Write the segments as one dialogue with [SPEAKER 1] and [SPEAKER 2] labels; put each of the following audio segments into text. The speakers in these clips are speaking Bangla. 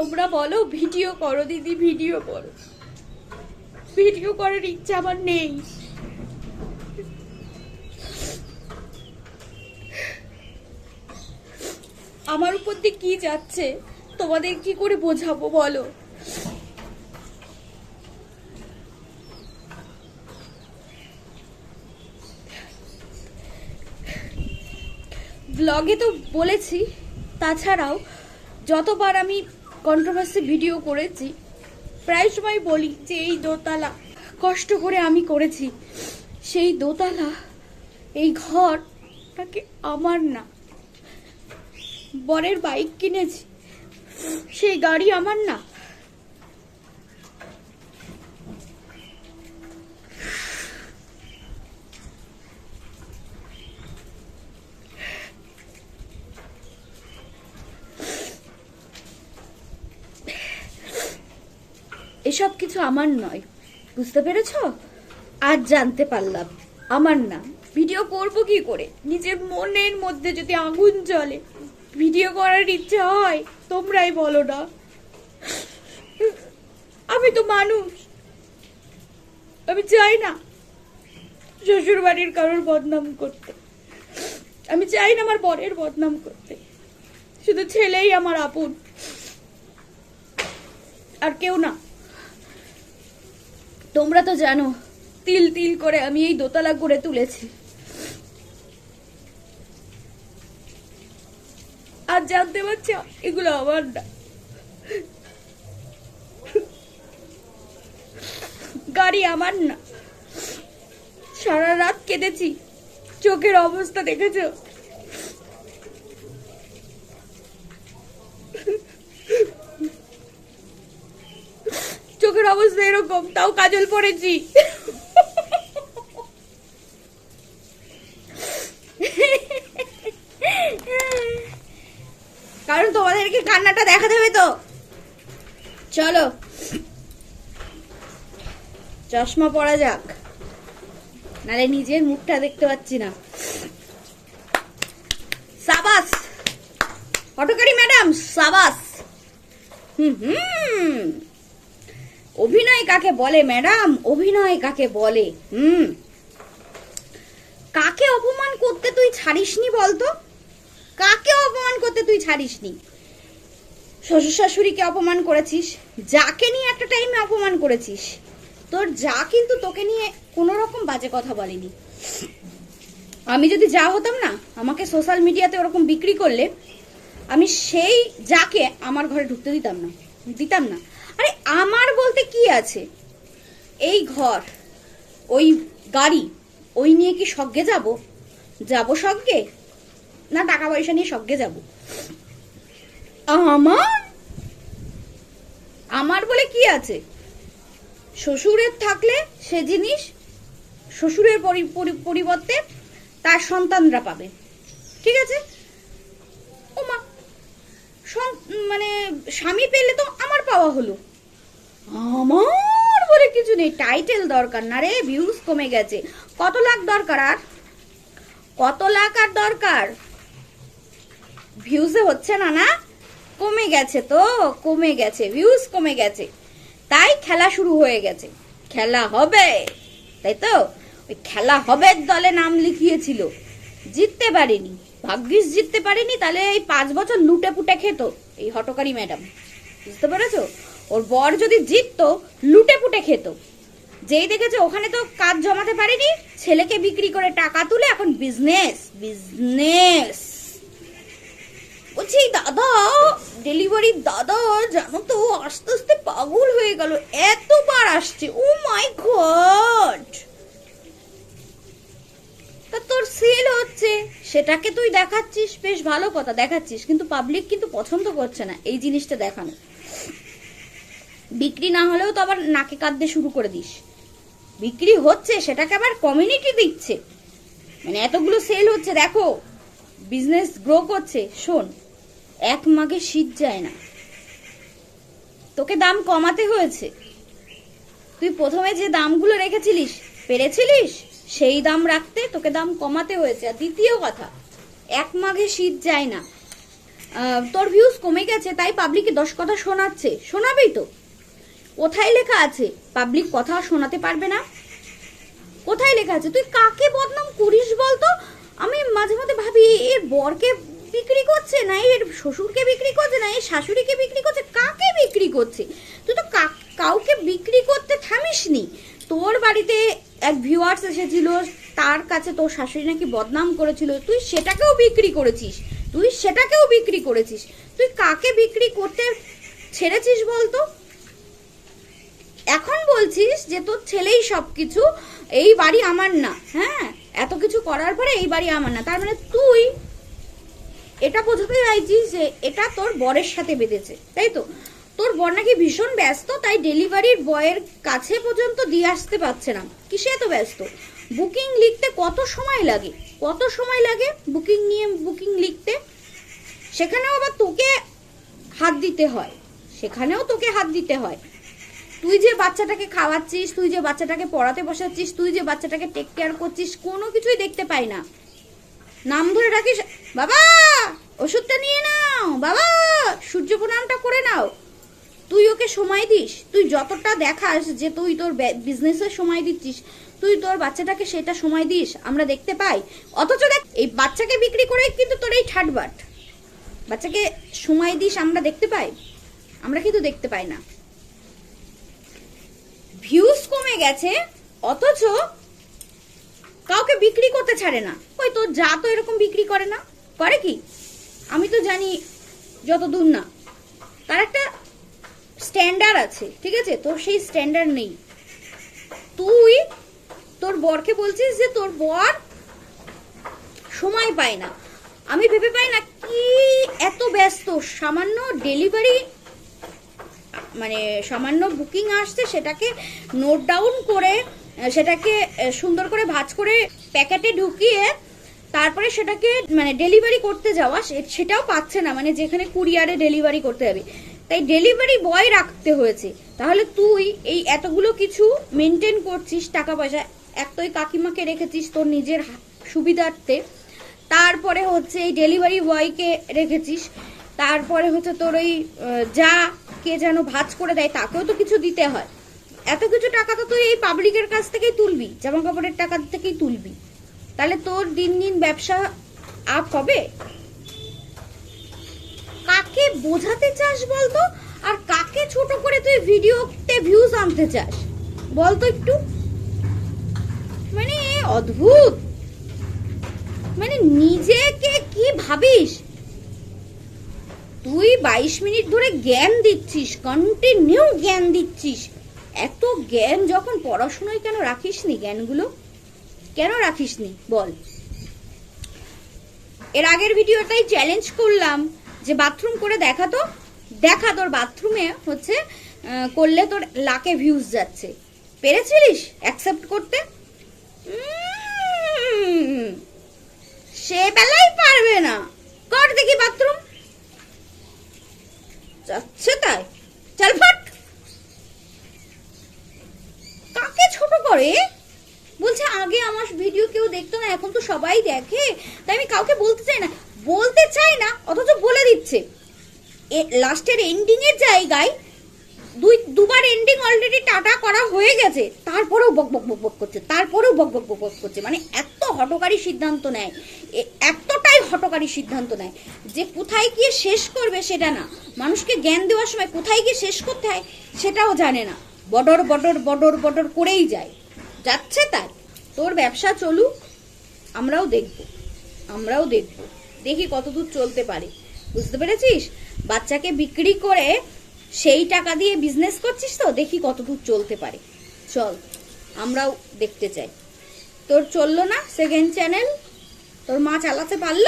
[SPEAKER 1] তোমরা বলো, ভিডিও করো দিদি, ভিডিও করো। ভিডিও করার ইচ্ছা আমার নেই। আমার উপর দিয়ে কি যাচ্ছে, তোমাদের কি করে বোঝাবো বলো? ব্লগে তো বলেছি, তাছাড়াও যতবার আমি কন্ট্রোভার্সি ভিডিও করেছি। প্রায় সময় বলি যে এই দোতলা কষ্ট করে আমি করেছি। সেই দোতলা, এই ঘরটাকে আমার না। বরের বাইক কিনেছি, সেই গাড়ি আমার না। এসব কিছু আমার নয়। বুঝতে পেরেছ? আজ জানতে পারলাম। আমার না ভিডিও করব কি করে? নিজের মনের মধ্যে যদি আগুন জ্বলে ভিডিও করার ইচ্ছে হয়, তোমরাই বলো না। আমি তো মানুষ। আমি চাই না শ্বশুর বাড়ির কারোর বদনাম করতে। আমি চাই না আমার বরের বদনাম করতে। শুধু ছেলেই আমার আপন। আর কেউ না। তোমরা তো জানো, তিল তিল করে আমি এই দোতলা করে তুলেছি। আর জানতে পারছি, এগুলো আমার না। গাড়ি আমার না। সারা রাত কেঁদেছি, চোখের অবস্থা দেখেছ? অবস্থা এরকম, তাও কাজল পড়েছি। কারণ তোমাদেরকে কান্নাটা দেখা দেবে তো। চলো। চশমা পরা যাক। নালে নিজের মুখটা দেখতে পাচ্ছি না। সাবাস। হটকারী ম্যাডাম, সাবাস। হুম হুম। অভিনয় কাকে বলে, ম্যাডাম? অভিনয় কাকে বলে? হুম। কাকে অপমান করতে তুই ছাড়িসনি বলতো? কাকে অপমান করতে তুই ছাড়িসনি? শ্বশুর শাশুড়িকে অপমান করেছিস? যাকে নিয়ে একটা টাইমে অপমান করেছিস? তোর যা কিন্তু তোকে নিয়ে কোনো রকম বাজে কথা বলেনি। আমি যদি যা হতাম না, আমাকে সোশ্যাল মিডিয়াতে ওরকম বিক্রি করলে, আমি সেই যাকে আমার ঘরে ঢুকতে দিতাম না দিতাম না। আরে আমার বলতে কি আছে? এই ঘর, ওই গাড়ি, ওই নিয়ে কি স্বর্গে যাব? যাব স্বর্গে? না টাকা পয়সা নিয়ে স্বর্গে যাব? আমার? আমার বলে কি আছে? শ্বশুরের থাকলে সে জিনিস, শ্বশুরের পরি- পরি- পরিবর্তে তার সন্তানরা পাবে। ঠিক আছে? ও মা মানে স্বামী পেলে তো আমার পাওয়া হলো। আমার বলে কিছু নেই। টাইটেল দরকার না রে ভিউজ কমে গেছে। কত লাখ দরকার আর? কত লাখ আর দরকার? ভিউজে হচ্ছে না না? কমে গেছে তো, কমে গেছে ভিউজ কমে গেছে। তাই খেলা শুরু হয়ে গেছে। খেলা হবে, তাই তো? ওই খেলা হবে দলে নাম লিখিয়েছিল। জিততে পারেনি। ভাগ্যিস জিততে পারেনি, তাহলে এই পাঁচ বছর লুটে পুটে খেত। এই হটকারী ম্যাডাম। বুঝতে পেরেছ? ওর বর যদি জিততো লুটে পুটে খেত। যেই দেখেছে ওখানে তো কাজ জমাতে পারেনি, ছেলেকে বিক্রি করে টাকা তুলে এখন বিজনেস বিজনেস বলছি, দাদা ডেলিভারি দাদা, জানো তো, আস্তে আস্তে পাগল হয়ে গেল, এতবার আসছে, ও মাই গড! তা তোর সেল হচ্ছে, সেটাকে তুই দেখাচ্ছিস, বেশ ভালো কথা, দেখাচ্ছিস, কিন্তু পাবলিক কিন্তু পছন্দ করছে না, এই জিনিসটা দেখানো। বিক্রি না হলেও তো আবার নাকে কাঁদতে শুরু করে দিস। বিক্রি হচ্ছে, সেটাকে আবার কমিউনিটি দিচ্ছে। মানে এতগুলো সেল হচ্ছে, দেখো। বিজনেস গ্রো করছে। শোন, এক মাগে শীত যায় না। তোকে দাম কমাতে হয়েছে। তুই প্রথমে যে দামগুলো রেখেছিলিস, পেরেছিলিস? সেই দাম রাখতে তোকে দাম কমাতে হয়েছে। আর দ্বিতীয় কথা, এক মাঘে শীত যায় না। তোর ভিউজ কমে গেছে, তাই পাবলিকে দশ কথা শোনাচ্ছে। শোনাবেই তো। কোথায় লেখা আছে? পাবলিক কথা শোনাতে পারবে না। কোথায় লেখা আছে? তুই কাকে বদনাম করিস বলতো? আমি মাঝে মাঝে ভাবি এর বরকে বিক্রি করছে না? এর শ্বশুরকে বিক্রি করছে না? এর শাশুড়িকে বিক্রি করছে? কাকে বিক্রি করছে? তুই তো কাউকে বিক্রি করতে থামিসনি তোর বাড়িতে এক ভিউয়ার্স এসেছিল, তার কাছে তোর শাশুড়ি নাকি বদনাম করেছিল। তুই সেটাকেও বিক্রি করেছিস। তুই সেটাকেও বিক্রি করেছিস। তুই কাকে বিক্রি করতে ছেড়েছিস বলতো? এখন বলছিস যে তোর ছেলেই সবকিছু, এই বাড়ি আমার না হ্যাঁ? এত কিছু করার পরে এই বাড়ি আমার না। তার মানে তুই এটা বোঝাতে চাইছিস যে এটা তোর বরের সাথে বেঁধেছে, তাই তো? তোর বর নাকি ভীষণ ব্যস্ত, তাই ডেলিভারির বয়ের কাছে পর্যন্ত দিয়ে আসতে পারছে না। কিসে এত ব্যস্ত? বুকিং লিখতে কত সময় লাগে? কত সময় লাগে বুকিং নিয়ে, বুকিং লিখতে? সেখানেও আবার তোকে হাত দিতে হয়। সেখানেও তোকে হাত দিতে হয়। তুই যে বাচ্চাটাকে খাওয়াচ্ছিস, তুই যে বাচ্চাটাকে পড়াতে বসাচ্ছিস, তুই যে বাচ্চাটাকে টেক কেয়ার করছিস, কোনো কিছুই দেখতে পাই না। নাম ধরে ডাকিস, বাবা, ওষুধটা নিয়ে নাও, বাবা, সূর্য প্রণামটা করে নাও। তুই ওকে সময় দিস, তুই যতটা দেখাস যে তুই তোর বিজনেসে সময় দিচ্ছিস, তুই তোর বাচ্চাটাকে সেটা সময় দিস, আমরা দেখতে পাই। অথচ দেখ, এই বাচ্চাকে বিক্রি করে কিন্তু তোর এই ঠাটবাট। বাচ্চাকে সময় দিস, আমরা দেখতে পাই। আমরা কিন্তু দেখতে পাই না। ভিউজ কমে গেছে, অথচ কাউকে বিক্রি করতে ছাড়ে না। ওই তোর যা তো এরকম বিক্রি করে না। করে কি? আমি তো জানি যত দূর না। তার একটা স্ট্যান্ডার্ড আছে, ঠিক আছে? তোর সেই স্ট্যান্ডার্ড নেই। তুই তোর বরকে বলছিস যে তোর বর সময় পায় না। আমি ভেবে পাই না কি এত ব্যস্ত, সামান্য ডেলিভারি মানে সামান্য বুকিং আসছে, সেটাকে নোট ডাউন করে, সেটাকে সুন্দর করে ভাজ করে প্যাকেটে ঢুকিয়ে তারপরে সেটাকে মানে ডেলিভারি করতে যাওয়া সেটাও পাচ্ছে না মানে যেখানে কুরিয়ারে ডেলিভারি করতে যাবে। তাই ডেলিভারি বয় রাখতে হয়েছে। তাহলে তুই এই এতগুলো কিছু মেনটেন করছিস টাকা পয়সা এক তো কাকিমাকে রেখেছিস তোর নিজের সুবিধার্থে, তারপরে হচ্ছে এই ডেলিভারি বয়কে রেখেছিস, তারপরে হচ্ছে তোর ওই যা কে যেন ভাজ করে দেয়, তাকেও তো কিছু দিতে হয়। এত কিছু টাকা তো তুই এই পাবলিকের কাছ থেকেই তুলবি জামা কাপড়ের টাকা থেকেই তুলবি। তাহলে তোর দিন দিন ব্যবসা আপ হবে কাকে বোঝাতে চাস বলতো? আর কাকে ছোট করে তুই ভিডিওতে ভিউজ আনতে চাস? বলতো একটু। মানে অদ্ভুত। মানে নিজেকে কি ভাবিস? তুই বাইশ মিনিট ধরে জ্ঞান দিচ্ছিস কন্টিনিউ জ্ঞান দিচ্ছিস। এত জ্ঞান যখন পড়াশোনায় কেন রাখিসনি জ্ঞানগুলো? কেন রাখিসনি? বল। এর আগের ভিডিওটাই চ্যালেঞ্জ করলাম যে বাথরুম করে দেখা তো। দেখা তোর বাথরুমে হচ্ছে করলে তোর লাকে ভিউজ যাচ্ছে। পেরেছিলিস অ্যাকসেপ্ট করতে? সে বেলাই পারবে না। কর দেখি বাথরুম যাচ্ছে তাই? চল ফট। কাকে ছোট করে? বলছে, আগে আমার ভিডিও কেউ দেখতো না, এখন তো সবাই দেখে। তাই আমি কাউকে বলতে চাই না। বলতে চাই না, অথচ বলে দিচ্ছে। লাস্টের এন্ডিং এর জায়গায় দুই, দুবার এন্ডিং অলরেডি টাটা করা হয়ে গেছে। তারপরেও বক বক বক করছে, তারপরেও বক বক বক বক করছে। মানে এত হটকারী সিদ্ধান্ত নেয়। এ- এতটাই হটকারী সিদ্ধান্ত নেয়। যে কোথায় গিয়ে শেষ করবে সেটা না। মানুষকে জ্ঞান দেওয়ার সময় কোথায় গিয়ে শেষ করতে হয় সেটাও জানে না। বডর বডর বডর বডর করেই যায়। যাচ্ছে তাই। তোর ব্যবসা চলুক, আমরাও দেখব আমরাও দেখব। দেখি কতদূর চলতে পারে। বুঝতে পেরেছিস? বাচ্চাকে বিক্রি করে সেই টাকা দিয়ে বিজনেস করছিস তো? দেখি কতদূর চলতে পারে। চল, আমরাও দেখতে চাই। তোর চলল না সেকেন্ড চ্যানেল তোর মা চালাতে পারল?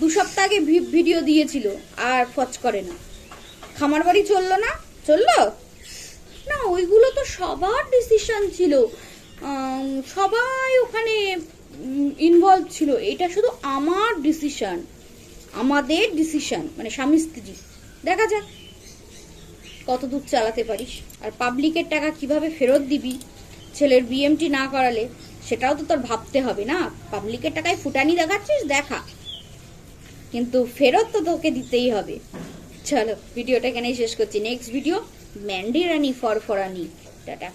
[SPEAKER 1] দু সপ্তাহ আগে ভিডিও দিয়েছিল, আর ফচ করে না। খামার বাড়ি চলল না? চলল? না, ওইগুলো তো সবার ডিসিশন ছিল। সবাই ওখানে ইনভলভ ছিল। এটা শুধু আমার ডিসিশন আমাদের ডিসিশন মানে স্বামী স্ত্রী। দেখা যাক কত দূর চালাতে পারিস। আর পাবলিকের টাকা কীভাবে ফেরত দিবি? ছেলের বিএমটি না করালে। সেটাও তো তোর ভাবতে হবে না। পাবলিকের টাকায় ফুটানি দেখাচ্ছিস, দেখা। কিন্তু ফেরত তো তোকে দিতেই হবে। চলো, ভিডিওটা এখানেই শেষ করছি। নেক্সট ভিডিও ম্যান্ডি রানি ফরফরানি টাটা।